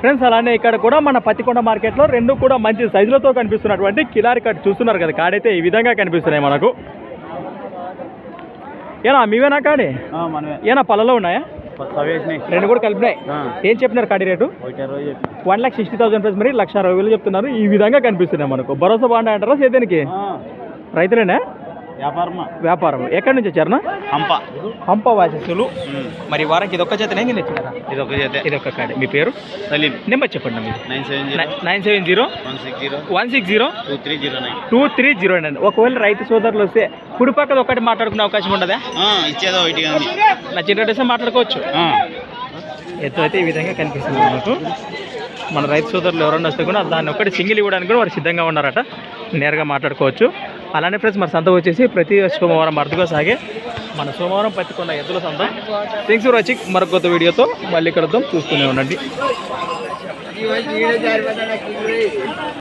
Friends అలానే ఇక్కడ కూడా మన పత్తికొండ మార్కెట్లో రెండు కూడా మంచి సైజులతో కనిపిస్తున్నటువంటి కిలారి కట్ చూస్తున్నారు కదా కాడైతే ఈ విధంగా కనిపిస్తున్నాయి మనకు. ఏనా మీవేనా కాడి? ఏనా పళ్ళలో ఉన్నాయా? రెండు కూడా కలిపినాయి. ఏం చెప్పినారు కాడి rate? One lakh sixty thousand price మరి లక్ష అరవై వేలు చెప్తున్నారు. ఈ విధంగా కనిపిస్తున్నాయి మనకు. భరోసా బాగుంటాయి అంటారా సేద్యానికి? రైతులేనా? వ్యాపారమా? వ్యాపారం. ఎక్కడి నుంచి వచ్చారనా హంప. హంప వాసస్సులు మరి వారానికి ఇది ఒక్క చేతనే కింద ఇచ్చినారా ఇది ఒక చేతే. ఇది ఒక్క కాడి. మీ పేరు? సలీం. నెంబర్ చెప్పండి మీరు nine seven zero. Nine seven zero? One six zero. One six zero? Two three zero nine. Two three zero nine. ఒకవేళ రైతు సోదరులు వస్తే కుడి పక్కన ఒకటి మాట్లాడుకునే అవకాశం ఉండదా? ఇచ్చేదో ఒకటి కానీ. నచ్చినట్టు మాట్లాడుకోవచ్చు. ఎత్తు అయితే ఈ విధంగా కనిపిస్తుంది మనకు మన రైతు సోదరులు ఎవరైనా వస్తే కూడా దాన్ని ఒకటి సింగిల్ ఇవ్వడానికి కూడా వారు సిద్ధంగా ఉన్నారట. నేరుగా మాట్లాడుకోవచ్చు. అలానే ఫ్రెండ్స్ మన సంత వచ్చేసి ప్రతి సోమవారం అరుదుగా సాగే మన సోమవారం పత్తికొండ ఎద్దుల సంత. థింగ్స్ ఫర్ వాచింగ్ మరొక కొత్త వీడియోతో మళ్ళీ కలుద్దాం. చూస్తూనే ఉండండి.